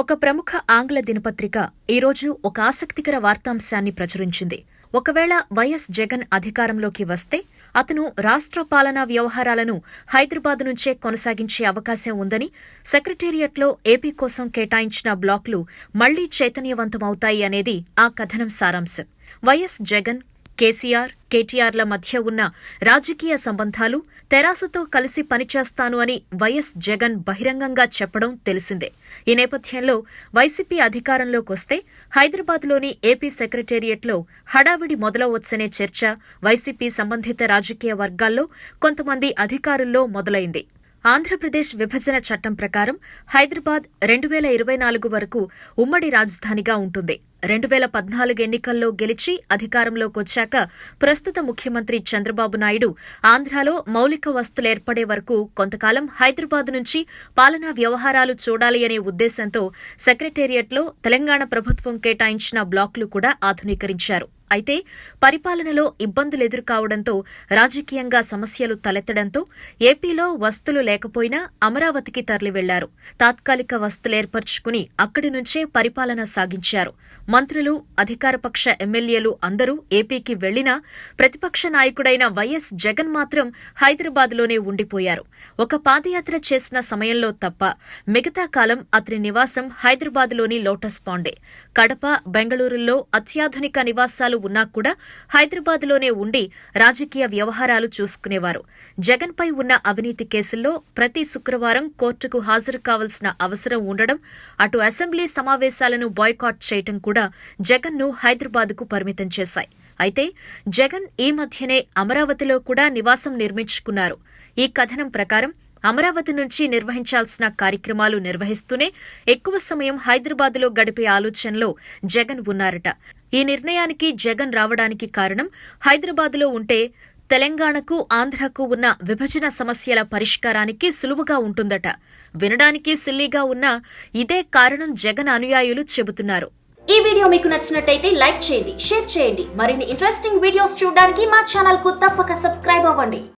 ఒక ప్రముఖ ఆంగ్ల దినపత్రిక ఈరోజు ఒక ఆసక్తికర వార్తాంశాన్ని ప్రచురించింది. ఒకవేళ వైఎస్ జగన్ అధికారంలోకి వస్తే అతను రాష్ట్ర పాలనా వ్యవహారాలను హైదరాబాద్ నుంచే కొనసాగించే అవకాశం ఉందని సెక్రటేరియట్లో ఏపీ కోసం కేటాయించిన బ్లాక్లు మళ్ళీ చైతన్యవంతమవుతాయి అనేది ఆ కథనం సారాంశం. వైఎస్ జగన్ కేసీఆర్ కేటీఆర్ల మధ్య ఉన్న రాజకీయ సంబంధాలు తెరాసతో కలిసి పనిచేస్తాను అని వైఎస్ జగన్ బహిరంగంగా చెప్పడం తెలిసిందే. ఈ నేపథ్యంలో వైసీపీ అధికారంలోకొస్తే హైదరాబాద్లోని ఏపీ సెక్రటేరియట్లో హడావిడి మొదలవచ్చనే చర్చ వైసీపీ సంబంధిత రాజకీయ వర్గాల్లో కొంతమంది అధికారుల్లో మొదలైంది. ఆంధ్రప్రదేశ్ విభజన చట్టం ప్రకారం హైదరాబాద్ రెండు వేల ఇరవై నాలుగు వరకు ఉమ్మడి రాజధానిగా ఉంటుంది. రెండు వేల పద్నాలుగు ఎన్నికల్లో గెలిచి అధికారంలోకొచ్చాక ప్రస్తుత ముఖ్యమంత్రి చంద్రబాబు నాయుడు ఆంధ్రాలో మౌలిక వస్తులు ఏర్పడే వరకు కొంతకాలం హైదరాబాద్ నుంచి పాలనా వ్యవహారాలు చూడాలి అనే ఉద్దేశంతో సెక్రటేరియట్లో తెలంగాణ ప్రభుత్వం కేటాయించిన బ్లాక్లు కూడా ఆధునీకరించారు. అయితే పరిపాలనలో ఇబ్బందులు ఎదుర్కావడంతో రాజకీయంగా సమస్యలు తలెత్తడంతో ఏపీలో వస్తులు లేకపోయినా అమరావతికి తరలి వెళ్ళారు తాత్కాలిక వస్తులేర్పరచుకుని అక్కడి నుంచే పరిపాలన సాగించారు. మంత్రులు అధికారపక్ష ఎమ్మెల్యేలు అందరూ ఏపీకి వెళ్ళినా ప్రతిపక్ష నాయకుడైన వైఎస్ జగన్ మాత్రం హైదరాబాద్లోనే ఉండిపోయారు. ఒక పాదయాత్ర చేసిన సమయంలో తప్ప మిగతా కాలం అతని నివాసం హైదరాబాద్లోని లోటస్ పాండే. కడప బెంగళూరులో అత్యాధునిక నివాసాలు ఉన్నా కూడా హైదరాబాద్లోనే ఉండి రాజకీయ వ్యవహారాలు చూసుకునేవారు. జగన్పై ఉన్న అవినీతి కేసుల్లో ప్రతి శుక్రవారం కోర్టుకు హాజరు కావాల్సిన అవసరం ఉండడం అటు అసెంబ్లీ సమావేశాలను బాయ్కాట్ చేయటం కూడా జగన్ను హైదరాబాద్కు పరిమితం చేశాయి. అయితే జగన్ ఈ మధ్యనే అమరావతిలో కూడా నివాసం నిర్మించుకున్నారు. ఈ కథనం ప్రకారం అమరావతి నుంచి నిర్వహించాల్సిన కార్యక్రమాలు నిర్వహిస్తూనే ఎక్కువ సమయం హైదరాబాద్లో గడిపే ఆలోచనలో జగన్ ఉన్నారట. ఈ నిర్ణయానికి జగన్ రావడానికి కారణం హైదరాబాద్లో ఉంటే తెలంగాణకు ఆంధ్రకు ఉన్న విభజన సమస్యల పరిష్కారానికి సులువుగా ఉంటుందట. వినడానికి సిల్లీగా ఉన్న ఇదే కారణం జగన్ అనుయాయులు చెబుతున్నారు. ఈ వీడియో మీకు నచ్చినట్టయితే లైక్ చేయండి షేర్ చేయండి. మరిన్ని ఇంట్రెస్టింగ్ వీడియోస్ చూడడానికి మా ఛానల్కు తప్పక సబ్స్క్రైబ్ అవ్వండి.